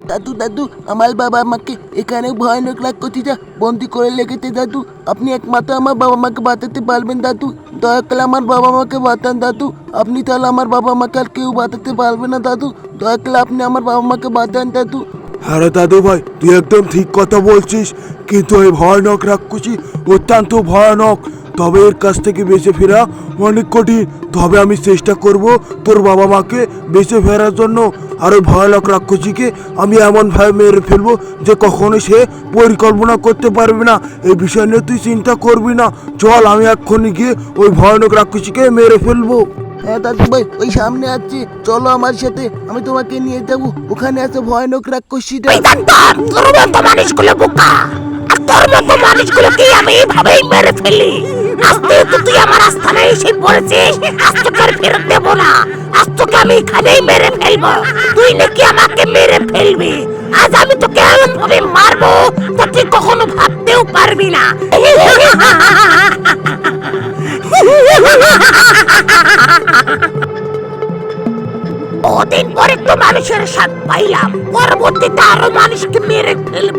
দাদু দাদু, আমার বাবা আমাকে এখানে ভয়ানক যা বন্দি করে লেগেছে দাদু। আপনি একমাত্র আমার বাবা মাকে বাঁচাতে পারবেন, দাদু। দয়া করে আমার বাবা মাকে বাঁচান, দাদু। আপনি তাহলে আমার বাবা মাকে আর কেউ বাঁচাতে পারবে না, দাদু। দয়া করে আপনি আমার বাবা মাকে বাঁচান, দাদু। আরে, দাদু ভাই, তুই একদম ঠিক কথা বলছিস। কিন্তু এই ভয়ানক রাক্ষসী অত্যন্ত ভয়ানক। তবে এর কাছ থেকে বেঁচে ফেরা অনেক কঠিন। তবে আমি চেষ্টা করব তোর বাবা মাকে বেঁচে ফেরার জন্য। আর ওই ভয়ানক রাক্ষসীকে আমি এমনভাবে মেরে ফেলব যে কখনো সে পরিকল্পনা করতে পারবে না। এই বিষয় নিয়ে তুই চিন্তা করবি না। চল আমি এক্ষুনি গিয়ে ওই ভয়ানক রাক্ষসীকে মেরে ফেলব। হ্যাঁ দাদু ভাই ওই সামনে আছে। চলো আমার সাথে আমি তোমাকে নিয়ে যাব। ওখানে আছে ভয়ানক রাক্ষসীটা। মানুষগুলো বোকা। তোর মতো মানুষগুলোকে আমি এইভাবেই মেরে ফেলি। তুই আমার আস্থানে এসে পড়েছিস আজ তোকে ফেরত দেবো না। তোকে আমি এখানেই মেরে ফেলব। তুই নাকি আমাকে মেরে ফেলবি। আজ আমি তোকে এমন ভাবে মারবো তা তুই কখনো ভাবতেও পারবি না। ওদিন পরে তো মানুষের স্বাদ পাইলাম। পরবর্তীতে আরও মানুষকে মেরে ফেলব।